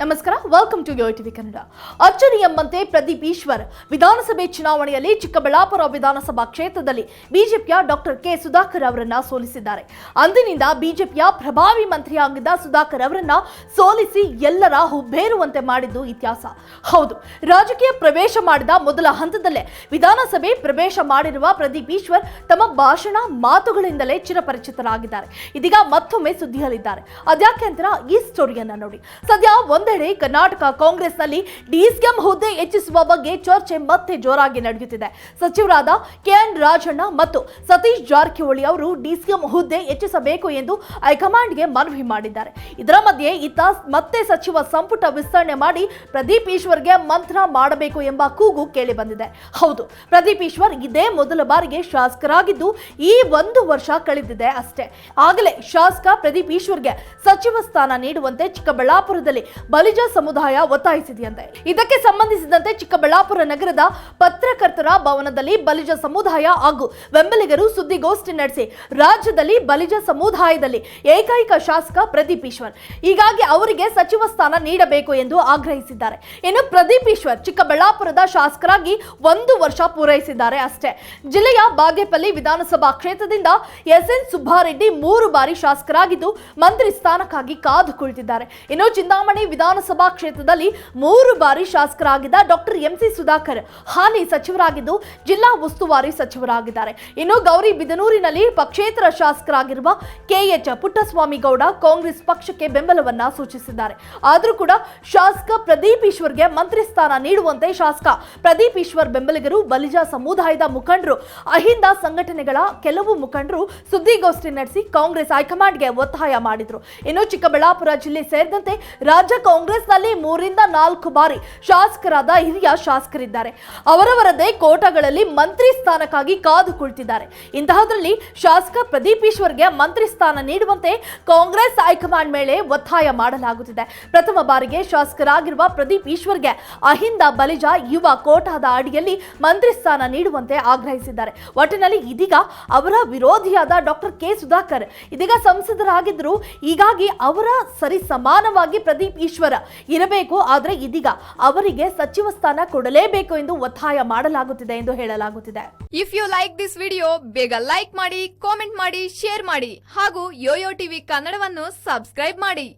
ನಮಸ್ಕಾರ welcome to Yo TV Kannada ಅಚ್ಚರಿ ಎಂಬಂತೆ ಪ್ರದೀಪ್ ಈಶ್ವರ್ ವಿಧಾನಸಭೆ ಚುನಾವಣೆಯಲ್ಲಿ ಚಿಕ್ಕಬಳ್ಳಾಪುರ ವಿಧಾನಸಭಾ ಕ್ಷೇತ್ರದಲ್ಲಿ ಬಿಜೆಪಿಯ ಡಾಕ್ಟರ್ ಕೆ ಸುಧಾಕರ್ ಅವರನ್ನ ಸೋಲಿಸಿದ್ದಾರೆ. ಅಂದಿನಿಂದ ಬಿಜೆಪಿಯ ಪ್ರಭಾವಿ ಮಂತ್ರಿಯಾಗಿದ್ದ ಸುಧಾಕರ್ ಅವರನ್ನ ಸೋಲಿಸಿ ಎಲ್ಲರ ಹುಬ್ಬೇರುವಂತೆ ಮಾಡಿದ್ದು ಇತಿಹಾಸ. ಹೌದು, ರಾಜಕೀಯ ಪ್ರವೇಶ ಮಾಡಿದ ಮೊದಲ ಹಂತದಲ್ಲೇ ವಿಧಾನಸಭೆ ಪ್ರವೇಶ ಮಾಡಿರುವ ಪ್ರದೀಪ್ ಈಶ್ವರ್ ತಮ್ಮ ಭಾಷಣ ಮಾತುಗಳಿಂದಲೇ ಚಿರಪರಿಚಿತರಾಗಿದ್ದಾರೆ. ಇದೀಗ ಮತ್ತೊಮ್ಮೆ ಸುದ್ದಿಯಲ್ಲಿದ್ದಾರೆ. ಅದ್ಯಾಕೆ ಅಂತರ, ಈ ಸ್ಟೋರಿಯನ್ನ ನೋಡಿ. ಸದ್ಯ ಒಂದೆಡೆ ಕರ್ನಾಟಕ ಕಾಂಗ್ರೆಸ್ನಲ್ಲಿ ಡಿಸಿಎಂ ಹುದ್ದೆ ಹೆಚ್ಚಿಸುವ ಬಗ್ಗೆ ಚರ್ಚೆ ಮತ್ತೆ ಜೋರಾಗಿ ನಡೆಯುತ್ತಿದೆ. ಸಚಿವರಾದ ಕೆಎನ್ ರಾಜಣ್ಣ ಮತ್ತು ಸತೀಶ್ ಜಾರಕಿಹೊಳಿ ಅವರು ಡಿಸಿಎಂ ಹುದ್ದೆ ಹೆಚ್ಚಿಸಬೇಕು ಎಂದು ಹೈಕಮಾಂಡ್ಗೆ ಮನವಿ ಮಾಡಿದ್ದಾರೆ. ಇದರ ಮಧ್ಯೆ ಇತ್ತ ಮತ್ತೆ ಸಚಿವ ಸಂಪುಟ ವಿಸ್ತರಣೆ ಮಾಡಿ ಪ್ರದೀಪ್ ಈಶ್ವರ್ಗೆ ಮಂತ್ರ ಮಾಡಬೇಕು ಎಂಬ ಕೂಗು ಕೇಳಿ ಬಂದಿದೆ ಹೌದು, ಪ್ರದೀಪ್ ಈಶ್ವರ್ ಇದೇ ಮೊದಲ ಬಾರಿಗೆ ಶಾಸಕರಾಗಿದ್ದು ಈ ಒಂದು ವರ್ಷ ಕಳೆದಿದೆ ಅಷ್ಟೇ. ಆಗಲೇ ಶಾಸಕ ಪ್ರದೀಪ್ ಈಶ್ವರ್ಗೆ ಸಚಿವ ಸ್ಥಾನ ನೀಡುವಂತೆ ಚಿಕ್ಕಬಳ್ಳಾಪುರದಲ್ಲಿ ಬಲಿಜ ಸಮುದಾಯ ಒತ್ತಾಯಿಸಿದೆಯಂತೆ. ಇದಕ್ಕೆ ಸಂಬಂಧಿಸಿದಂತೆ ಚಿಕ್ಕಬಳ್ಳಾಪುರ ನಗರದ ಪತ್ರಕರ್ತರ ಭವನದಲ್ಲಿ ಬಲಿಜ ಸಮುದಾಯ ಹಾಗೂ ಬೆಂಬಲಿಗರು ಸುದ್ದಿಗೋಷ್ಠಿ ನಡೆಸಿ, ರಾಜ್ಯದಲ್ಲಿ ಬಲಿಜ ಸಮುದಾಯದಲ್ಲಿ ಏಕೈಕ ಶಾಸಕ ಪ್ರದೀಪ್ ಈಶ್ವರ್. ಹೀಗಾಗಿ ಅವರಿಗೆ ಸಚಿವ ಸ್ಥಾನ ನೀಡಬೇಕು ಎಂದು ಆಗ್ರಹಿಸಿದ್ದಾರೆ. ಇನ್ನು ಪ್ರದೀಪ್ ಈಶ್ವರ್ ಚಿಕ್ಕಬಳ್ಳಾಪುರದ ಶಾಸಕರಾಗಿ ಒಂದು ವರ್ಷ ಪೂರೈಸಿದ್ದಾರೆ ಅಷ್ಟೇ. ಜಿಲ್ಲೆಯ ಬಾಗೇಪಲ್ಲಿ ವಿಧಾನಸಭಾ ಕ್ಷೇತ್ರದಿಂದ ಎಸ್ ಎನ್ ಸುಬ್ಬಾರೆಡ್ಡಿ ಮೂರು ಬಾರಿ ಶಾಸಕರಾಗಿದ್ದು, ಮಂತ್ರಿ ಸ್ಥಾನಕ್ಕಾಗಿ ಕಾದು ಕುಳಿತಿದ್ದಾರೆ. ಇನ್ನು ಚಿಂತಾಮಣಿ ವಿಧಾನಸಭಾ ಕ್ಷೇತ್ರದಲ್ಲಿ ಮೂರು ಬಾರಿ ಶಾಸಕರಾಗಿದ್ದ ಡಾಕ್ಟರ್ ಎಂಸಿ ಸುಧಾಕರ್ ಹಾಲಿ ಸಚಿವರಾಗಿದ್ದು ಜಿಲ್ಲಾ ಉಸ್ತುವಾರಿ ಸಚಿವರಾಗಿದ್ದಾರೆ. ಇನ್ನು ಗೌರಿ ಬಿದನೂರಿನಲ್ಲಿ ಪಕ್ಷೇತರ ಶಾಸಕರಾಗಿರುವ ಕೆಎಚ್ ಪುಟ್ಟಸ್ವಾಮಿ ಗೌಡ ಕಾಂಗ್ರೆಸ್ ಪಕ್ಷಕ್ಕೆ ಬೆಂಬಲವನ್ನ ಸೂಚಿಸಿದ್ದಾರೆ. ಆದರೂ ಕೂಡ ಶಾಸಕ ಪ್ರದೀಪ್ ಈಶ್ವರ್ಗೆ ಮಂತ್ರಿ ಸ್ಥಾನ ನೀಡುವಂತೆ ಶಾಸಕ ಪ್ರದೀಪ್ ಈಶ್ವರ್ ಬೆಂಬಲಿಗರು ಬಲಿಜ ಸಮುದಾಯದ ಮುಖಂಡರು, ಅಹಿಂದ ಸಂಘಟನೆಗಳ ಕೆಲವು ಮುಖಂಡರು ಸುದ್ದಿಗೋಷ್ಠಿ ನಡೆಸಿ ಕಾಂಗ್ರೆಸ್ ಹೈಕಮಾಂಡ್ಗೆ ಒತ್ತಾಯ ಮಾಡಿದ್ರು. ಇನ್ನು ಚಿಕ್ಕಬಳ್ಳಾಪುರ ಜಿಲ್ಲೆ ಸೇರಿದಂತೆ ರಾಜ್ಯ ಕಾಂಗ್ರೆಸ್ನಲ್ಲಿ ಮೂರಿಂದ ನಾಲ್ಕು ಬಾರಿ ಶಾಸಕರಾದ ಹಿರಿಯ ಶಾಸಕರಿದ್ದಾರೆ. ಅವರವರದೇ ಕೋಟಾಗಳಲ್ಲಿ ಮಂತ್ರಿ ಸ್ಥಾನಕ್ಕಾಗಿ ಕಾದು ಕುಳಿತಿದ್ದಾರೆ. ಇಂತಹದ್ರಲ್ಲಿ ಶಾಸಕ ಪ್ರದೀಪ್ ಈಶ್ವರ್ಗೆ ಮಂತ್ರಿ ಸ್ಥಾನ ನೀಡುವಂತೆ ಕಾಂಗ್ರೆಸ್ ಹೈಕಮಾಂಡ್ ಮೇಲೆ ಒತ್ತಾಯ ಮಾಡಲಾಗುತ್ತಿದೆ. ಪ್ರಥಮ ಬಾರಿಗೆ ಶಾಸಕರಾಗಿರುವ ಪ್ರದೀಪ್ ಈಶ್ವರ್ಗೆ ಅಹಿಂದ ಬಲಿಜ ಯುವ ಕೋಟಾದ ಅಡಿಯಲ್ಲಿ ಮಂತ್ರಿ ಸ್ಥಾನ ನೀಡುವಂತೆ ಆಗ್ರಹಿಸಿದ್ದಾರೆ. ಒಟ್ಟಿನಲ್ಲಿ ಇದೀಗ ಅವರ ವಿರೋಧಿಯಾದ ಡಾಕ್ಟರ್ ಕೆ. ಸುಧಾಕರ್ ಇದೀಗ ಸಂಸದರಾಗಿದ್ದರು ಹೀಗಾಗಿ ಅವರ ಸರಿ ಸಮಾನವಾಗಿ ಪ್ರದೀಪ್ ಈಶ್ವರ ಇರಬೇಕು, ಆದರೆ ಇದೀಗ ಅವರಿಗೆ ಸಚಿವ ಸ್ಥಾನ ಕೊಡಲೇಬೇಕು ಎಂದು ಒತ್ತಾಯ ಮಾಡಲಾಗುತ್ತಿದೆ ಎಂದು ಹೇಳಲಾಗುತ್ತಿದೆ. If you like this video ಬೇಗ ಲೈಕ್ ಮಾಡಿ ಕಾಮೆಂಟ್ ಮಾಡಿ ಶೇರ್ ಮಾಡಿ ಹಾಗೂ ಯೋಯೋ ಟಿವಿ ಕನ್ನಡವನ್ನು ಸಬ್ಸ್ಕ್ರೈಬ್ ಮಾಡಿ.